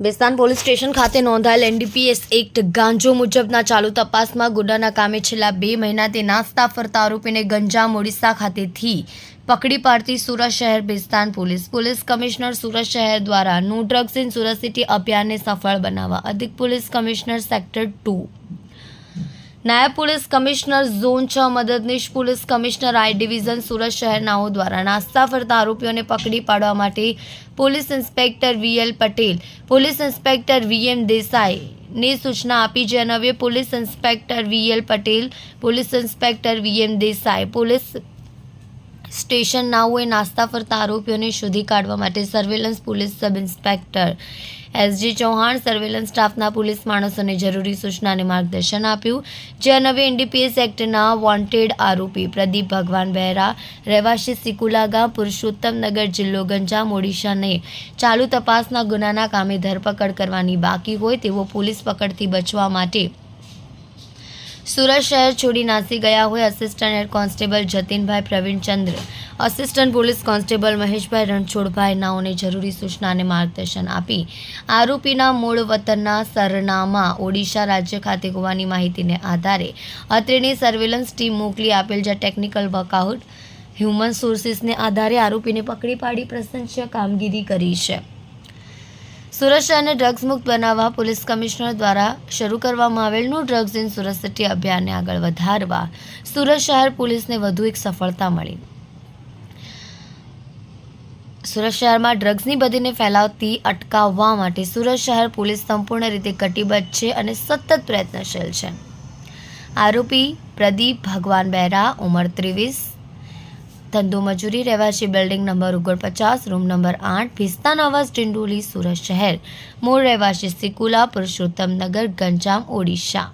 Bestan police station ખાતે નોંધાયેલ NDPS act ગાંજો મુજબના ચાલુ તપાસમાં ગુડાના કામે છેલ્લા બે મહિનાથી નાસ્તા ફરતા આરોપીને ગંજામ ઓડિશા ખાતેથી પકડી પાડતી સુરત શહેર Bestan police. Police commissioner Surat શહેર દ્વારા no drugs in Surat city અભિયાનને સફળ બનાવવા અધિક પોલીસ કમિશનર સેક્ટર ટુ નાયબ પોલીસ કમિશનર ઝોન છ મદદનીશ police commissioner I division Surat શહેરનાઓ દ્વારા નાસ્તા ફરતા આરોપીઓને પકડી પાડવા માટે police inspector VL Patel, police inspector VM દેસાઈને સૂચના આપી જે અન્વયે police inspector VL Patel, police inspector VM Desai, police station નાઓએ નાસ્તા ફરતા આરોપીઓને શોધી કાઢવા માટે surveillance police sub inspector SG Chauhan surveillance સ્ટાફના પોલીસ માણસોને જરૂરી સૂચના અને માર્ગદર્શન આપ્યું. જે નવે એનડીપીએસ એક્ટના વોન્ટેડ આરોપી પ્રદીપ ભગવાન બહેરા, રહેવાસી સિકુલા પુરુષોત્તમ નગર જિલ્લો ગંજામ, ઓડિશાને ચાલુ તપાસના ગુનાના કામે ધરપકડ કરવાની બાકી હોય તેવો પોલીસ પકડથી બચવા માટે સુરત શહેર છોડી નાસી ગયા હોય assistant head constable Jatinbhai Pravinchandra. Assistant police constable Maheshbhai Ranchhodbhai નાઓને જરૂરી સૂચના અને માર્ગદર્શન આપી. આરોપીના મૂળ વતનના સરનામા ઓડિશા રાજ્ય ખાતે હોવાની માહિતીને આધારે અત્રેની સર્વેલન્સ ટીમ મોકલી આપેલ જે ટેકનિકલ વર્કઆઉટ હ્યુમન સોર્સિસને આધારે આરોપીને પકડી પાડી પ્રશંસ્ય કામગીરી કરી છે. સુરત શહેરને ડ્રગ્સ મુક્ત બનાવવા પોલીસ કમિશનર દ્વારા શરૂ કરવામાં આવેલ no drugs in Surat city અભિયાનને આગળ વધારવા સુરત શહેર પોલીસને વધુ એક સફળતા મળી. સુરત શહેરમાં ડ્રગ્સની બધીને ફેલાવતી અટકાવવા માટે સુરત શહેર પોલીસ સંપૂર્ણ રીતે કટિબદ્ધ છે અને સતત પ્રયત્નશીલ છે. આરોપી પ્રદીપ ભગવાન બહેરા, ઉંમર ત્રેવીસ ધંધો મજૂરી રહેવાસી બિલ્ડિંગ નંબર ઓગણપચાસ, રૂમ નંબર આઠ ભિસ્તાન આવાસ ડિંડોલી, સુરત શહેર. મૂળ રહેવાસી સિકુલા પુરુષોત્તમ નગર, ગંજામ, ઓડિશા.